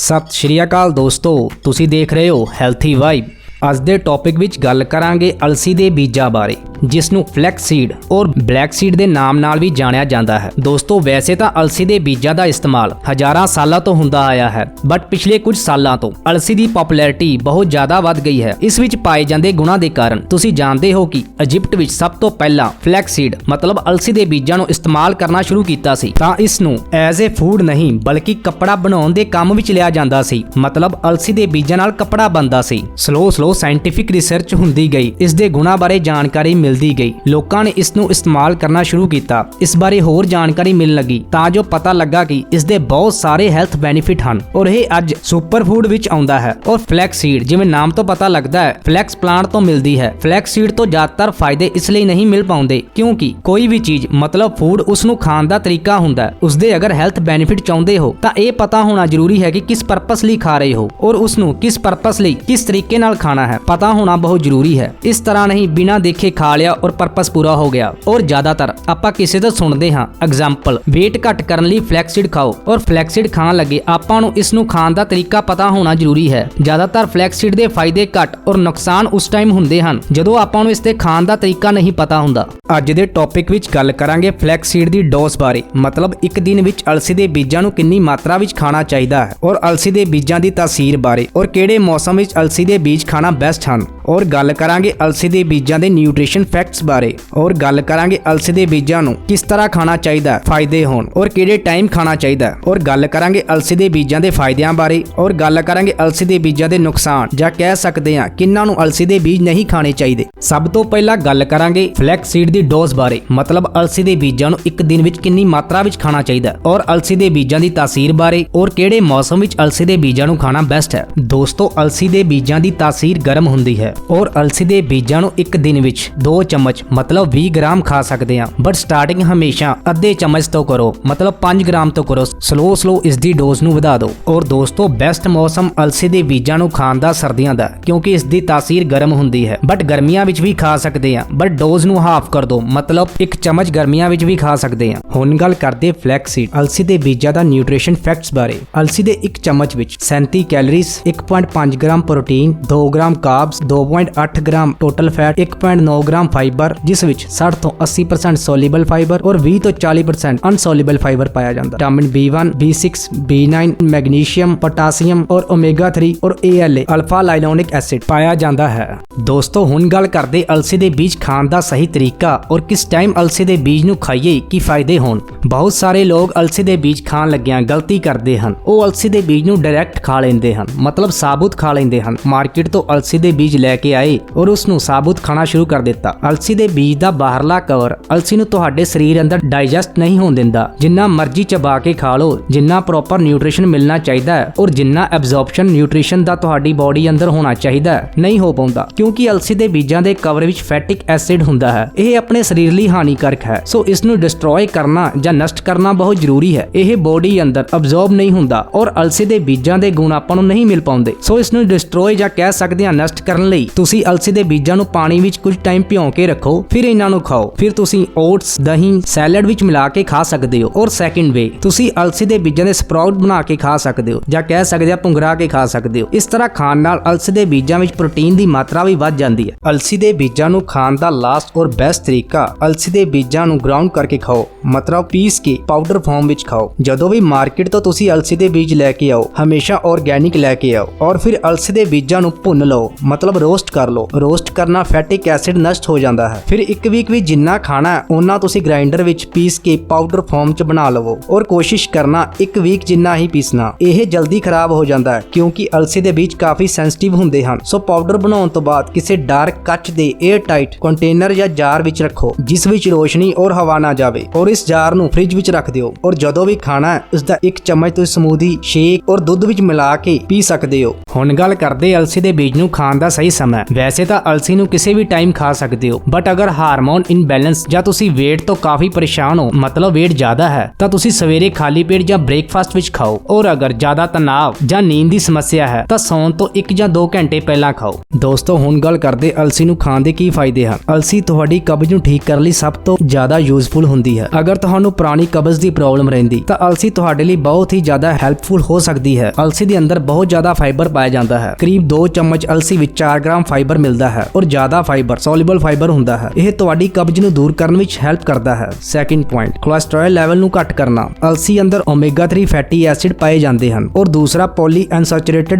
ਸਤਿ ਸ਼੍ਰੀ ਅਕਾਲ ਦੋਸਤੋ, ਤੁਸੀਂ ਦੇਖ ਰਹੇ ਹੋ ਹੈਲਥੀ ਵਾਈਬ ਅੱਜ ਦੇ ਟੌਪਿਕ ਵਿੱਚ ਗੱਲ ਕਰਾਂਗੇ ਅਲਸੀ ਦੇ ਬੀਜਾਂ ਬਾਰੇ। ਜਿਸ ਨੂੰ ਫਲੈਕਸ ਸੀਡ ਔਰ ਬਲੈਕ ਸੀਡ ਦੇ ਨਾਮ ਨਾਲ ਵੀ ਜਾਣਿਆ ਜਾਂਦਾ ਹੈ। ਦੋਸਤੋ, ਵੈਸੇ ਤਾਂ ਅਲਸੀ ਦੇ ਬੀਜਾਂ ਦਾ ਇਸਤੇਮਾਲ ਹਜ਼ਾਰਾਂ ਸਾਲਾਂ ਤੋਂ ਹੁੰਦਾ ਆਇਆ ਹੈ ਬਟ ਪਿਛਲੇ ਕੁਝ ਸਾਲਾਂ ਤੋਂ ਅਲਸੀ ਦੀ ਪਪੂਲੈਰਿਟੀ ਬਹੁਤ ਜ਼ਿਆਦਾ ਵੱਧ ਗਈ ਹੈ। ਇਸ ਵਿੱਚ ਪਾਏ ਜਾਂਦੇ ਗੁਣਾਂ ਦੇ ਕਾਰਨ ਤੁਸੀਂ ਜਾਣਦੇ ਹੋ ਕਿ ਇਜਿਪਟ ਵਿੱਚ ਸਭ ਤੋਂ ਪਹਿਲਾਂ ਫਲੈਕਸ ਸੀਡ ਮਤਲਬ ਅਲਸੀ ਦੇ ਬੀਜਾਂ ਨੂੰ ਇਸਤੇਮਾਲ ਕਰਨਾ ਸ਼ੁਰੂ ਕੀਤਾ ਸੀ। ਤਾਂ ਇਸ ਨੂੰ ਐਜ਼ ਅ ਫੂਡ ਨਹੀਂ, ਬਲਕਿ ਕੱਪੜਾ ਬਣਾਉਣ ਦੇ ਕੰਮ ਵਿੱਚ ਲਿਆ ਜਾਂਦਾ ਸੀ। ਮਤਲਬ ਅਲਸੀ ਦੇ ਬੀਜਾਂ ਨਾਲ ਕੱਪੜਾ ਬਣਦਾ ਸੀ। ਸਲੋ ਸਲੋ ਸਾਇੰਟੀਫਿਕ ਰਿਸਰਚ ਹੁੰਦੀ ਗਈ। ਇਸ ਦੇ ਗੁਣਾਂ ਬਾਰੇ ਜਾਣਕਾਰੀ ਮਿਲਦੀ ਗਈ। ਲੋਕਾਂ ਨੇ ਇਸ ਨੂੰ ਇਸਤੇਮਾਲ ਕਰਨਾ ਸ਼ੁਰੂ ਕੀਤਾ। ਇਸ ਬਾਰੇ ਹੋਰ ਜਾਣਕਾਰੀ ਮਿਲਣ ਲੱਗੀ, ਤਾਂ ਜੋ ਪਤਾ ਲੱਗਾ ਕਿ ਇਸ ਦੇ ਬਹੁਤ ਸਾਰੇ ਹੈਲਥ ਬੈਨੀਫਿਟ ਹਨ। ਔਰ ਇਹ ਅੱਜ ਸੁਪਰ ਫੂਡ ਵਿੱਚ ਆਉਂਦਾ ਹੈ। ਔਰ ਫਲੈਕਸ ਸੀਡ, ਜਿਵੇਂ ਨਾਮ ਤੋਂ ਪਤਾ ਲੱਗਦਾ ਹੈ, ਫਲੈਕਸ ਪਲਾਂਟ ਤੋਂ ਮਿਲਦੀ ਹੈ। ਫਲੈਕਸ ਸੀਡ ਤੋਂ ਜ਼ਿਆਦਾਤਰ ਫਾਇਦੇ ਇਸ ਲਈ ਨਹੀਂ ਮਿਲ ਪਾਉਂਦੇ, ਕਿਉਂਕਿ ਕੋਈ ਵੀ ਚੀਜ਼, ਮਤਲਬ ਫੂਡ ਉਸ ਨੂੰ ਖਾਣ ਦਾ ਤਰੀਕਾ ਹੁੰਦਾ ਹੈ। ਉਸ ਦੇ ਅਗਰ ਹੈਲਥ ਬੈਨੀਫਿਟ ਚਾਹੁੰਦੇ ਹੋ, ਤਾਂ ਇਹ ਪਤਾ ਹੋਣਾ ਜ਼ਰੂਰੀ ਹੈ ਕਿ ਕਿਸ ਪਰਪਸ ਲਈ ਖਾ ਰਹੇ ਹੋ, ਔਰ ਉਸ ਨੂੰ ਕਿਸ ਪਰਪਸ ਲਈ ਕਿਸ ਤਰੀਕੇ ਨਾਲ ਖਾਣਾ ਹੈ। ਪਤਾ ਹੋਣਾ ਬਹੁਤ ਜ਼ਰੂਰੀ ਹੈ। ਇਸ ਤਰ੍ਹਾਂ ਨਹੀਂ, ਬਿਨਾਂ ਦੇਖੇ ਖਾ ਲਿਆ ਔਰ ਪਰਪਸ ਪੂਰਾ ਹੋ ਗਿਆ। ਔਰ ਜ਼ਿਆਦਾਤਰ ਆਪਾਂ ਕਿਸੇ ਤੋਂ ਸੁਣਦੇ ਹਾਂ। ਐਗਜ਼ਾਮਪਲ weight ਘੱਟ ਕਰਨ ਲਈ ਫਲੈਕਸੀਡ ਖਾਓ ਔਰ ਫਲੈਕਸੀਡ ਖਾਣ ਲੱਗੇ ਆਪਾਂ ਨੂੰ ਇਸ ਨੂੰ ਖਾਣ ਦਾ ਤਰੀਕਾ ਪਤਾ ਹੋਣਾ ਜ਼ਰੂਰੀ ਹੈ। ਜ਼ਿਆਦਾਤਰ ਫਲੈਕਸੀਡ ਦੇ ਫਾਇਦੇ ਘੱਟ ਔਰ ਨੁਕਸਾਨ ਉਸ ਟਾਈਮ ਹੁੰਦੇ ਹਨ, ਜਦੋਂ ਆਪਾਂ ਨੂੰ ਇਸ ਦੇ ਖਾਣ ਦਾ ਤਰੀਕਾ ਨਹੀਂ ਪਤਾ ਹੁੰਦਾ। ਅੱਜ ਦੇ ਟੌਪਿਕ ਵਿੱਚ ਗੱਲ ਕਰਾਂਗੇ ਫਲੈਕਸੀਡ ਦੀ ਡੋਜ਼ ਬਾਰੇ। ਮਤਲਬ ਇੱਕ ਦਿਨ ਵਿੱਚ ਅਲਸੀ ਦੇ ਬੀਜਾਂ ਨੂੰ ਕਿੰਨੀ ਮਾਤਰਾ ਵਿੱਚ ਖਾਣਾ ਚਾਹੀਦਾ ਹੈ ਔਰ ਅਲਸੀ ਦੇ ਬੀਜਾਂ ਦੀ ਤਾਸੀਰ ਬਾਰੇ ਔਰ ਕਿਹੜੇ ਮੌਸਮ ਵਿੱਚ ਅਲਸੀ ਦੇ ਬੀਜ ਖਾਣਾ ਬੈਸਟ ਹਨ। ਔਰ ਗੱਲ ਕਰਾਂਗੇ ਅਲਸੀ ਦੇ ਬੀਜਾਂ ਦੇ ਨਿਊਟ੍ਰੀਸ਼ਨ ਫੈਕਟਸ ਬਾਰੇ। ਔਰ ਗੱਲ ਕਰਾਂਗੇ ਅਲਸੀ ਦੇ ਬੀਜਾਂ ਨੂੰ ਕਿਸ ਤਰ੍ਹਾਂ ਖਾਣਾ ਚਾਹੀਦਾ ਫਾਇਦੇ ਹੋਣ ਔਰ ਕਿਹੜੇ ਟਾਈਮ ਖਾਣਾ ਚਾਹੀਦਾ। ਹੈ, ਔਰ ਗੱਲ ਕਰਾਂਗੇ ਅਲਸੀ ਦੇ ਬੀਜਾਂ ਦੇ ਫਾਇਦਿਆਂ ਬਾਰੇ ਔਰ ਗੱਲ ਕਰਾਂਗੇ ਅਲਸੀ ਦੇ ਬੀਜਾਂ ਦੇ ਨੁਕਸਾਨ। ਜਾਂ ਕਹਿ ਸਕਦੇ ਹਾਂ ਕਿੰਨਾਂ ਨੂੰ ਅਲਸੀ ਦੇ ਬੀਜ ਨਹੀਂ ਖਾਣੇ ਚਾਹੀਦੇ। ਸਭ ਤੋਂ ਪਹਿਲਾਂ ਗੱਲ ਕਰਾਂਗੇ ਫਲੈਕਸ ਸੀਡ ਦੀ ਡੋਜ਼ ਬਾਰੇ। ਮਤਲਬ ਅਲਸੀ ਦੇ ਬੀਜਾਂ ਨੂੰ ਇੱਕ ਦਿਨ ਵਿੱਚ ਕਿੰਨੀ ਮਾਤਰਾ ਵਿੱਚ ਖਾਣਾ ਚਾਹੀਦਾ ਔਰ ਅਲਸੀ ਦੇ ਬੀਜਾਂ ਦੀ ਤਾਸੀਰ ਬਾਰੇ ਔਰ ਕਿਹੜੇ ਮੌਸਮ ਵਿੱਚ ਅਲਸੀ ਦੇ ਬੀਜਾਂ ਨੂੰ ਖਾਣਾ ਬੈਸਟ ਹੈ। ਦੋਸਤੋ ਅਲਸੀ ਦੇ ਬੀਜਾਂ ਦੀ ਤਾਸੀਰ ਗਰਮ ਹੁੰਦੀ ਹੈ। ਔਰ ਅਲਸੀ ਦੇ ਬੀਜਾਂ ਨੂੰ ਇੱਕ ਦਿਨ ਵਿੱਚ 2 ਚਮਚ, ਮਤਲਬ 20 ਗ੍ਰਾਮ ਖਾ ਸਕਦੇ ਹਾਂ। ਬਟ ਸਟਾਰਟਿੰਗ ਹਮੇਸ਼ਾ ਅੱਧੇ ਚਮਚ ਤੋਂ ਕਰੋ, ਮਤਲਬ 5 ਗ੍ਰਾਮ ਤੋਂ ਕਰੋ। ਸਲੋ ਸਲੋ ਇਸ ਦੀ ਡੋਜ਼ ਨੂੰ ਵਧਾ ਦਿਓ। ਔਰ ਦੋਸਤੋ ਬੈਸਟ ਮੌਸਮ ਅਲਸੀ ਦੇ ਬੀਜਾਂ ਨੂੰ ਖਾਣ ਦਾ ਸਰਦੀਆਂ ਦਾ, ਕਿਉਂਕਿ ਇਸ ਦੀ ਤਾਸੀਰ ਗਰਮ ਹੁੰਦੀ ਹੈ। ਬਟ ਗਰਮੀਆਂ ਵਿੱਚ ਵੀ ਖਾ ਸਕਦੇ ਹਾਂ। ਬਟ ਡੋਜ਼ ਨੂੰ ਹਾਫ ਕਰ ਦਿਓ, ਮਤਲਬ ਇੱਕ ਚਮਚ ਗਰਮੀਆਂ ਵਿੱਚ ਵੀ ਖਾ ਸਕਦੇ ਹਾਂ। ਹੁਣ ਗੱਲ ਕਰਦੇ ਫਲੈਕਸ ਸੀਡ ਅਲਸੀ ਦੇ ਬੀਜਾਂ ਦਾ ਨਿਊਟ੍ਰੀਸ਼ਨ ਫੈਕਟਸ ਬਾਰੇ। ਅਲਸੀ ਦੇ ਇੱਕ ਚਮਚ ਵਿੱਚ 37 calories 1.5 gram protein 2 gram carbs 2.8 gram total fat 1.9 gram fibre ਜਿਸ ਵਿੱਚ 60 ਤੋਂ 80% ਸੋਲਿਬਲ ਫਾਈਬਰ ਔਰ 20 ਤੋਂ 40% ਅਨਸੋਲਿਬਲ ਫਾਈਬਰ ਪਾਇਆ ਜਾਂਦਾ। Vitamin B1 B6 B9 magnesium ਪੋਟਾਸੀਅਮ ਔਰ ਓਮੇਗਾ 3 ਔਰ ALA ਅਲਫਾ ਲਾਈਨੋਨਿਕ ਐਸਿਡ ਪਾਇਆ ਜਾਂਦਾ ਹੈ। ਦੋਸਤੋ, ਹੁਣ ਗੱਲ ਕਰਦੇ ਅਲਸੀ ਦੇ ਬੀਜ ਖਾਣ ਦਾ ਸਹੀ ਤਰੀਕਾ ਔਰ ਕਿਸ ਟਾਈਮ ਅਲਸੀ ਦੇ ਬੀਜ ਨੂੰ ਖਾਈਏ, ਕੀ ਫਾਇਦੇ ਹੋਣ? ਬਹੁਤ ਸਾਰੇ ਲੋਕ ਅਲਸੀ ਦੇ ਬੀਜ ਖਾਣ ਲੱਗਿਆਂ ਗਲਤੀ ਕਰਦੇ ਹਨ। ਉਹ ਅਲਸੀ ਦੇ ਬੀਜ ਨੂੰ ਡਾਇਰੈਕਟ ਖਾ ਲੈਂਦੇ ਹਨ, ਮਤਲਬ ਸਾਬੁਤ ਖਾ ਲੈਂਦੇ ਹਨ। ਮਾਰਕੀਟ ਤੋਂ ਅਲਸੀ ਦੇ ਬੀਜ ਲੈ ਲੈ ਕੇ ਆਏ ਔਰ ਉਸ ਨੂੰ ਸਾਬੁਤ ਖਾਣਾ ਸ਼ੁਰੂ ਕਰ ਦਿੱਤਾ। ਅਲਸੀ ਦੇ ਬੀਜ ਦਾ ਬਾਹਰਲਾ ਕਵਰ ਅਲਸੀ ਨੂੰ ਤੁਹਾਡੇ ਸਰੀਰ ਅੰਦਰ ਡਾਈਜੈਸਟ ਨਹੀਂ ਹੋਣ ਦਿੰਦਾ। ਜਿੰਨਾ ਮਰਜ਼ੀ ਚਬਾ ਕੇ ਖਾ ਲਓ, ਜਿੰਨਾ ਪ੍ਰੋਪਰ ਨਿਊਟ੍ਰੀਸ਼ਨ ਮਿਲਣਾ ਚਾਹੀਦਾ ਹੈ ਔਰ ਜਿੰਨਾ ਐਬਜ਼ੌਰਪਸ਼ਨ ਨਿਊਟ੍ਰੀਸ਼ਨ ਦਾ ਤੁਹਾਡੀ ਬਾਡੀ ਅੰਦਰ ਹੋਣਾ ਚਾਹੀਦਾ ਹੈ, ਨਹੀਂ ਹੋ ਪਾਉਂਦਾ। ਕਿਉਂਕਿ ਅਲਸੀ ਦੇ ਬੀਜਾਂ ਦੇ ਕਵਰ ਵਿੱਚ ਫੈਟਿਕ ਐਸਿਡ ਹੁੰਦਾ ਹੈ। ਇਹ ਆਪਣੇ ਸਰੀਰ ਲਈ ਹਾਨੀਕਾਰਕ ਹੈ। ਸੋ ਇਸ ਨੂੰ ਡਿਸਟਰੋਏ ਕਰਨਾ ਜਾਂ ਨਸ਼ਟ ਕਰਨਾ ਬਹੁਤ ਜ਼ਰੂਰੀ ਹੈ। ਇਹ ਬਾਡੀ ਅੰਦਰ ਅਬਜ਼ੌਰਬ ਨਹੀਂ ਹੁੰਦਾ ਔਰ ਅਲਸੀ ਦੇ ਬੀਜਾਂ ਦੇ ਗੁਣ ਆਪਾਂ ਨੂੰ ਨਹੀਂ ਮਿਲ ਪਾਉਂਦੇ। ਸੋ ਇਸ ਨੂੰ ਡਿਸਟਰੋਏ ਜਾਂ ਕਹਿ ਸਕਦੇ ਹਾਂ ਨਸ਼ਟ ਕਰਨ ਲਈ ਤੁਸੀਂ ਅਲਸੀ ਦੇ ਬੀਜਾਂ ਨੂੰ ਪਾਣੀ ਵਿੱਚ ਕੁਝ ਟਾਈਮ ਭਿਉਂ ਕੇ ਰੱਖੋ, ਫਿਰ ਇਹਨਾਂ ਨੂੰ ਖਾਓ। ਫਿਰ ਤੁਸੀਂ ਓਟਸ, ਦਹੀਂ, ਸੈਲਡ ਵਿੱਚ ਮਿਲਾ ਕੇ ਖਾ ਸਕਦੇ ਹੋ ਔਰ ਸੈਕਿੰਡ ਵੇ ਤੁਸੀਂ ਅਲਸੀ ਦੇ ਬੀਜਾਂ ਦੇ ਸਪਰਾਊਟ ਬਣਾ ਕੇ ਖਾ ਸਕਦੇ ਹੋ ਜਾਂ ਕਹਿ ਸਕਦੇ ਆ ਭੁੰਗਰਾ ਕੇ ਖਾ ਸਕਦੇ ਹੋ। ਇਸ ਤਰ੍ਹਾਂ ਖਾਣ ਨਾਲ ਅਲਸੀ ਦੇ ਬੀਜਾਂ ਵਿੱਚ ਪ੍ਰੋਟੀਨ ਦੀ ਮਾਤਰਾ ਵੀ ਵੱਧ ਜਾਂਦੀ ਹੈ। ਅਲਸੀ ਦੇ ਬੀਜਾਂ ਨੂੰ ਖਾਣ ਦਾ ਲਾਸਟ ਔਰ ਬੈਸਟ ਤਰੀਕਾ, ਅਲਸੀ ਦੇ ਬੀਜਾਂ ਨੂੰ ਗਰਾਉਂਡ ਕਰਕੇ ਖਾਓ। ਮਤਲਬ ਪੀਸ ਕੇ ਪਾਊਡਰ ਫਾਰਮ ਵਿੱਚ ਖਾਓ। ਜਦੋਂ ਵੀ ਮਾਰਕੀਟ ਤੋਂ ਤੁਸੀਂ ਅਲਸੀ ਦੇ ਬੀਜ ਲੈ ਕੇ ਆਓ, ਹਮੇਸ਼ਾ ਆਰਗੈਨਿਕ ਲੈ ਕੇ ਆਓ ਔਰ ਫਿਰ ਅਲਸੀ ਦੇ ਬੀਜਾਂ ਨੂੰ ਭੁੰਨ ਲਓ। ਮਤਲਬ ਰੋਸਟ ਕਰ ਲਓ। ਰੋਸਟ ਕਰਨਾ ਫੈਟਿਕ ਐਸਿਡ ਨਸ਼ਟ ਹੋ ਜਾਂਦਾ ਹੈ। ਫਿਰ ਇੱਕ ਵੀਕ ਵੀ ਜਿੰਨਾ ਖਾਣਾ ਹੈ ਉਹਨਾਂ ਤੁਸੀਂ ਗ੍ਰਾਈਂਡਰ ਵਿੱਚ ਪੀਸ ਕੇ ਪਾਊਡਰ ਫਾਰਮ 'ਚ ਬਣਾ ਲਵੋ ਔਰ ਕੋਸ਼ਿਸ਼ ਕਰਨਾ ਇੱਕ ਵੀਕ ਜਿੰਨਾ ਹੀ ਪੀਸਣਾ। ਇਹ ਜਲਦੀ ਖਰਾਬ ਹੋ ਜਾਂਦਾ ਹੈ ਕਿਉਂਕਿ ਅਲਸੀ ਦੇ ਬੀਜ ਕਾਫੀ ਸੈਂਸਿਟਿਵ ਹੁੰਦੇ ਹਨ। ਸੋ ਪਾਊਡਰ ਬਣਾਉਣ ਤੋਂ ਬਾਅਦ ਕਿਸੇ ਡਾਰਕ ਕੱਚ ਦੇ 에ਅਰ ਟਾਈਟ ਕੰਟੇਨਰ ਜਾਂ ਜਾਰ ਵਿੱਚ ਰੱਖੋ, ਜਿਸ ਵਿੱਚ ਰੋਸ਼ਨੀ ਔਰ ਹਵਾ ਨਾ ਜਾਵੇ ਔਰ ਇਸ ਜਾਰ ਨੂੰ ਫ੍ਰਿਜ ਵਿੱਚ ਰੱਖ ਦਿਓ ਔਰ ਜਦੋਂ ਵੀ ਖਾਣਾ ਹੈ ਉਸ ਦਾ ਇੱਕ ਚਮਚ ਤੁਸੀਂ ਸਮੂਦੀ ਸ਼ੇਕ ਔਰ ਦੁੱਧ ਵਿੱਚ ਮਿਲਾ ਕੇ ਪੀ ਸਕਦੇ ਹੋ। ਹੁਣ ਗੱਲ ਕਰਦੇ ਅਲਸੀ ਦੇ ਬੀਜ ਨੂੰ ਖਾਣ ਦਾ ਸਹੀ ਸਮਾਂ ਵੈਸੇ ਤਾਂ ਅਲਸੀ ਨੂੰ ਕਿਸੇ ਵੀ ਟਾਈਮ ਖਾ ਸਕਦੇ ਹੋ ਬਟ ਅਗਰ ਹਾਰਮੋਨ ਇਨਬੈਲੈਂਸ ਜਾਂ ਤੁਸੀਂ weight ਤੋਂ ਕਾਫੀ ਪਰੇਸ਼ਾਨ ਹੋ, ਮਤਲਬ weight ਜ਼ਿਆਦਾ ਹੈ, ਤਾਂ ਤੁਸੀਂ ਸਵੇਰੇ ਖਾਲੀ ਪੇਟ ਜਾਂ ਬ੍ਰੇਕਫਾਸਟ ਵਿੱਚ ਖਾਓ। ਔਰ ਅਗਰ ਜ਼ਿਆਦਾ ਤਣਾਅ ਜਾਂ ਨੀਂਦ ਦੀ ਸਮੱਸਿਆ ਹੈ, ਤਾਂ ਸੌਣ ਤੋਂ 1 ਜਾਂ 2 ਘੰਟੇ ਪਹਿਲਾਂ ਖਾਓ। ਦੋਸਤੋ, ਹੁਣ ਗੱਲ ਕਰਦੇ ਅਲਸੀ ਨੂੰ ਖਾਣ ਦੇ ਕੀ ਫਾਇਦੇ ਹਨ। ਅਲਸੀ ਤੁਹਾਡੀ ਕਬਜ਼ ਨੂੰ ਠੀਕ ਕਰਨ ਲਈ ਸਭ ਤੋਂ ਜ਼ਿਆਦਾ ਯੂਜ਼ਫੁਲ ਹੁੰਦੀ ਹੈ। ਅਗਰ ਤੁਹਾਨੂੰ ਪੁਰਾਣੀ ਕਬਜ਼ ਦੀ ਪ੍ਰੋਬਲਮ ਰਹਿੰਦੀ, ਤਾਂ ਅਲਸੀ ਤੁਹਾਡੇ ਲਈ ਬਹੁਤ ਹੀ ਜ਼ਿਆਦਾ ਹੈਲਪਫੁਲ ਹੋ ਸਕਦੀ ਹੈ। ਅਲਸੀ ਦੇ ਅੰਦਰ ਬਹੁਤ ਜ਼ਿਆਦਾ ਫਾਈਬਰ ਪਾਇਆ ਜਾਂਦਾ ਹੈ। ਕਰੀਬ 2 ਚਮਚ ਅਲਸੀ ਵਿੱਚ 4 ਗ੍ਰਾਮ ਫਾਈਬਰ ਮਿਲਦਾ ਹੈ ਔਰ ਜ਼ਿਆਦਾ ਫਾਈਬਰ ਸੋਲੂਬਲ ਫਾਈਬਰ ਹੁੰਦਾ ਹੈ। ਇਹ ਤੁਹਾਡੀ ਕਬਜ਼ ਨੂੰ ਦੂਰ ਕਰਨ ਵਿੱਚ ਹੈਲਪ ਕਰਦਾ ਹੈ। ਸੈਕਿੰਡ ਪੁਆਇੰਟ ਕੋਲੇਸਟ੍ਰੋਲ ਲੈਵਲ ਨੂੰ ਘੱਟ ਕਰਨਾ। ਅਲਸੀ ਅੰਦਰ ਓਮੇਗਾ 3 ਫੈਟੀ ਐਸਿਡ ਪਾਏ ਜਾਂਦੇ ਹਨ ਔਰ ਦੂਸਰਾ ਪੋਲੀ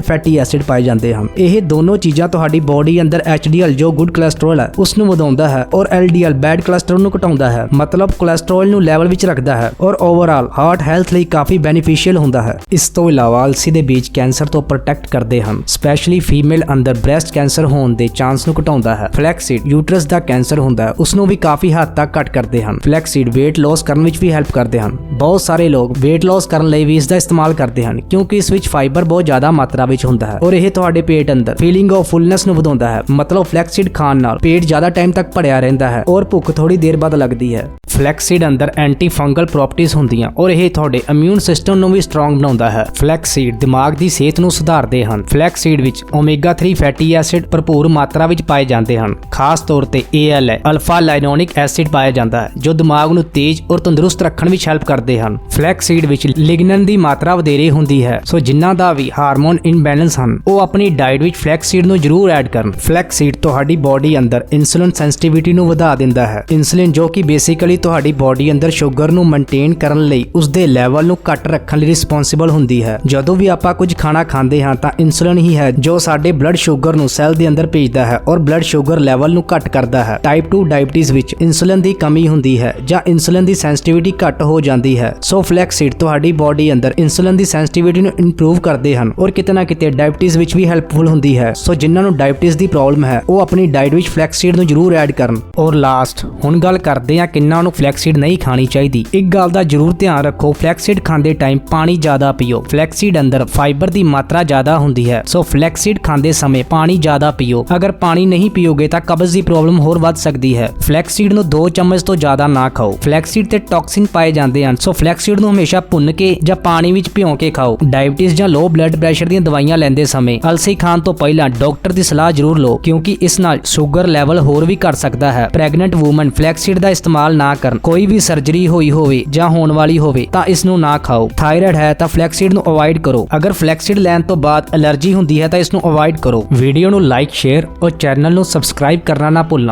ਫੈਟੀ ਐਸਿਡ ਪਾਏ ਜਾਂਦੇ ਹਨ। ਇਹ ਦੋਨੋਂ ਚੀਜ਼ਾਂ ਤੁਹਾਡੀ ਬੋਡੀ ਅੰਦਰ HDL, ਜੋ ਗੁੱਡ ਕੋਲੇਸਟ੍ਰੋਲ ਹੈ ਉਸ ਨੂੰ ਵਧਾਉਂਦਾ ਹੈ ਔਰ LDL ਬੈਡ ਕੋਲੇਸਟ੍ਰੋਲ ਨੂੰ ਘਟਾਉਂਦਾ ਹੈ। ਮਤਲਬ ਕੋਲੇਸਟ੍ਰੋਲ ਨੂੰ ਲੈਵਲ ਵਿੱਚ ਰੱਖਦਾ ਹੈ ਔਰ ਓਵਰਆਲ ਹਾਰਟ ਹੈਲਥ ਲਈ ਕਾਫੀ ਬੈਨੀਫੀਸ਼ੀਅਲ ਹੁੰਦਾ ਹੈ। ਇਸ ਤੋਂ ਇਲਾਵਾ ਅਲਸੀ ਦੇ ਬੀਜ ਕੈਂਸਰ ਤੋਂ ਪ੍ਰੋਟੈਕਟ ਕਰਦੇ ਹਨ ਸਪੈਸ਼ਲੀ ਫੀਮੇਲ ਅੰਦਰ ਬ੍ਰੈਸਟ ਕੈਂਸਰ ਹੋਣ ਦੇ ਚਾਂਸ ਨੂੰ ਘਟਾਉਂਦਾ ਹੈ। ਫਲੈਕਸੀਡ ਯੂਟਰਸ ਦਾ ਕੈਂਸਰ ਹੁੰਦਾ ਹੈ। ਉਸ ਨੂੰ ਵੀ ਕਾਫੀ ਹੱਦ ਤੱਕ ਘਟ ਕਰਦੇ ਹਨ। ਫਲੈਕਸੀਡ weight loss ਕਰਨ ਵਿੱਚ ਵੀ ਹੈਲਪ ਕਰਦੇ ਹਨ। ਬਹੁਤ ਸਾਰੇ ਲੋਕ weight loss ਕਰਨ ਲਈ ਵੀ ਇਸ ਦਾ ਇਸਤੇਮਾਲ ਕਰਦੇ ਹਨ, ਕਿਉਂਕਿ ਇਸ ਵਿੱਚ ਫਾਈਬਰ ਬਹੁਤ ਜ਼ਿਆਦਾ ਮਾਤਰਾ ਵਿੱਚ ਹੁੰਦਾ ਹੈ ਔਰ ਇਹ ਤੁਹਾਡੇ ਪੇਟ ਅੰਦਰ ਫੀਲਿੰਗ ਆਫ ਫੁੱਲਨੈਸ ਨੂੰ ਵਧਾਉਂਦਾ ਹੈ। ਮਤਲਬ ਫਲੈਕਸੀਡ ਖਾਣ ਨਾਲ ਪੇਟ ਜ਼ਿਆਦਾ ਟਾਈਮ ਤੱਕ ਭਰਿਆ ਰਹਿੰਦਾ ਹੈ ਔਰ ਭੁੱਖ ਥੋੜੀ ਦੇਰ ਬਾਅਦ ਲੱਗਦੀ ਹੈ। ਫਲੈਕਸੀਡ ਅੰਦਰ ਐਂਟੀ ਫੰਗਲ ਪ੍ਰੋਪਰਟੀਆਂ ਹੁੰਦੀਆਂ ਔਰ ਇਹ ਤੁਹਾਡੇ ਇਮਿਊਨ ਸਿਸਟਮ ਨੂੰ ਵੀ ਸਟਰੋਂਗ ਬਣਾਉਂਦਾ ਹੈ। ਫਲੈਕਸੀਡ ਦਿਮਾਗ ਦੀ ਸਿਹਤ ਨੂੰ ਸੁਧਾਰਦੇ ਹਨ। ਫਲੈਕਸੀਡ ਵਿੱਚ ਓਮੇਗਾ 3 ਫੈਟੀ ਐਸਿਡ ਭਰਪੂਰ ਮਾਤਰਾ ਵਿੱਚ ਪਾਏ ਜਾਂਦੇ ਹਨ। ਖਾਸ ਤੌਰ ਤੇ AL ਅਲਫਾ ਲਾਈਨੋਨਿਕ ਐਸਿਡ ਪਾਇਆ ਜਾਂਦਾ ਹੈ, ਜੋ ਦਿਮਾਗ ਨੂੰ ਤੇਜ਼ ਔਰ ਤੰਦਰੁਸਤ ਰੱਖਣ ਵਿੱਚ ਹੈਲਪ ਕਰਦੇ ਹਨ। ਫਲੈਕਸੀਡ ਵਿੱਚ ਲਿਗਨਨ ਦੀ ਮਾਤਰਾ ਵਧੇਰੇ ਹੁੰਦੀ ਹੈ, ਸੋ ਜਿਨ੍ਹਾਂ ਦਾ ਵੀ ਹਾਰਮੋਨ ਇਨਬੈਲੈਂਸ ਹਨ, ਉਹ ਆਪਣੀ ਡਾਈਟ ਵਿੱਚ ਫਲੈਕਸੀਡ ਨੂੰ ਜ਼ਰੂਰ ਐਡ ਕਰਨ। ਫਲੈਕਸੀਡ ਤੁਹਾਡੀ ਬਾਡੀ ਅੰਦਰ ਇਨਸੂਲਿਨ ਸੈਂਸਿਟੀਵਿਟੀ ਨੂੰ ਵਧਾ ਦਿੰਦਾ ਹੈ। ਇਨਸੂਲਿਨ ਜੋ ਕਿ ਬੇਸਿਕਲੀ ਤੁਹਾਡੀ ਬਾਡੀ ਅੰਦਰ ਸ਼ੂਗਰ ਨੂੰ ਮੇਨਟੇਨ ਕਰਨ ਲਈ ਉਸ ਦੇ ਲੈਵਲ ਨੂੰ ਘੱਟ ਰੱਖਣ ਲਈ ਰਿਸਪੌਂਸਿਬਲ ਹੁੰਦੀ ਹੈ। ਜਦੋਂ ਵੀ ਆਪਾਂ ਕੁਝ ਖਾਣਾ ਖਾਂਦੇ ਹਾਂ ਤਾਂ ਇਨਸੂਲਿਨ ਹੀ ਹੈ, ਜੋ ਸਾਡੇ ਬਲੱਡ ਸ਼ੂਗਰ ਨੂੰ ਸੈੱਲ ਦੇ ਅੰਦਰ ਭੇਜਦਾ ਹੈ ਔਰ ਬਲੱਡ ਸ਼ੂਗਰ ਲੈਵਲ ਨੂੰ ਘੱਟ ਕਰਦਾ ਹੈ। ਟਾਈਪ 2 ਡਾਇਬੀਟੀਜ਼ ਵਿੱਚ ਇਨਸੂਲਿਨ ਦੀ ਕਮੀ ਹੁੰਦੀ ਹੈ ਜਾਂ ਇਨਸੂਲਿਨ ਦੀ ਸੈਂਸਿਟੀਵਿਟੀ ਘੱਟ ਹੋ ਜਾਂਦੀ ਹੈ। ਸੋ ਫਲੈਕਸੀਡ ਤੁਹਾਡੀ ਬਾਡੀ ਅੰਦਰ ਇਨਸੂਲਿਨ ਦੀ ਸੈਂਸਿਟੀਵਿਟੀ ਨੂੰ ਇੰਪਰੂਵ ਕਰਦੇ ਹਨ ਔਰ ਕਿਤੇ ਨਾ ਕਿਤੇ ਡਾਇਬੀਟੀਜ਼ ਵਿੱਚ ਵੀ ਹੈਲਪਫੁਲ ਹੁੰਦੀ ਹੈ। ਸੋ ਜਿਨ੍ਹਾਂ ਨੂੰ ਡਾਇਬੀਟੀਜ਼ ਦੀ ਪ੍ਰੋਬਲਮ ਹੈ, ਉਹ ਆਪਣੀ ਡਾਈਟ ਵਿੱਚ ਫਲੈਕਸੀਡ ਨੂੰ ਜ਼ਰੂਰ ਐਡ ਕਰਨ। ਔਰ ਲਾਸਟ ਹੁਣ ਗੱਲ ਕਰਦੇ ਹਾਂ ਕਿੰਨਾ ਨੂੰ ਫਲੈਕਸੀਡ ਨਹੀਂ ਖਾਣੀ ਚਾਹੀਦੀ। ਇੱਕ ਗੱਲ ਦਾ ਜ਼ਰੂਰ ਧਿਆਨ ਰੱਖੋ ਫਲੈਕਸੀਡ ਖਾਂਦੇ ਟਾਈਮ ਪਾਣੀ ਜ਼ਿਆਦਾ ਪੀਓ। ਫਲੈਕਸੀਡ ਅੰਦਰ ਫਾਈਬਰ ਦੀ ਮਾਤਰਾ ਜ਼ਿਆਦਾ ਹੁੰਦੀ ਹੈ। ਸੋ ਫਲੈਕਸੀਡ ਖਾਂਦੇ ਸਮੇਂ ਪਾਣੀ ਜ਼ਿਆਦਾ ਪੀਓ। ਅਗਰ ਪਾਣੀ ਨਹੀਂ ਪੀਓਗੇ ਤਾਂ ਕਬਜ਼ ਦੀ ਪ੍ਰੋਬਲਮ ਹੋਰ ਵੱਧ ਸਕਦੀ ਹੈ। ਫਲੈਕਸੀਡ ਨੂੰ 2 ਚਮਚ ਤੋਂ ਜ਼ਿਆਦਾ ਨਾ ਖਾਓ। ਫਲੈਕਸੀਡ ਤੇ ਟੌਕਸਿਨ ਪਾਏ ਜਾਂਦੇ ਹਨ, ਸੋ ਫਲੈਕਸੀਡ ਨੂੰ ਹਮੇਸ਼ਾ ਭੁੰਨ ਕੇ ਜਾਂ ਪਾਣੀ ਵਿੱਚ ਭਿਓ ਕੇ ਖਾਓ। ਡਾਇਬੀਟੀਜ਼ ਜਾਂ ਲੋ ਬਲੱਡ ਪ੍ਰੈਸ਼ਰ ਦੀਆਂ ਦਵਾਈਆਂ ਲੈਂਦੇ ਸਮੇਂ ਅਲਸੀ ਖਾਣ ਤੋਂ ਪਹਿਲਾਂ ਡਾਕਟਰ ਦੀ ਸਲਾਹ ਜ਼ਰੂਰ ਲਓ, ਕਿਉਂਕਿ ਇਸ ਨਾਲ ਸ਼ੂਗਰ ਲੈਵਲ ਹੋਰ ਵੀ ਘਟ ਸਕਦਾ ਹੈ। ਪ੍ਰੈਗਨੈਂਟ ਔਮਨ ਫਲੈਕਸੀਡ ਦਾ ਇਸਤੇਮਾਲ ਨਾ ਕਰਨ, ਕੋਈ ਵੀ ਸਰਜਰੀ ਹੋਈ ਹੋਵੇ ਜਾਂ ਹੋਣ ਵਾਲੀ ਹੋਵੇ ਤਾਂ ਇਸ ਨੂੰ ਨਾ ਖਾਓ। ਥਾਇਰਾਇਡ ਹੈ ਤਾਂ ਫਲੈਕਸੀਡ ਨੂੰ ਅਵੋਇਡ ਕਰੋ। ਅਗਰ ਫਲੈਕਸੀਡ ਲੈਣ ਤੋਂ ਬਾਅਦ ਅਲਰਜੀ ਹੁੰਦੀ ਹੈ ਤਾਂ ਇਸ ਨੂੰ ਅਵੋਇਡ ਕਰੋ। ਵੀਡੀਓ ਨੂੰ ਲਾਈਕ ਸ਼ੇਅਰ ਔਰ ਚੈਨਲ ਨੂੰ ਸਬਸਕ੍ਰਾਈਬ ਕਰਨਾ ਨਾ ਭੁੱਲਣਾ।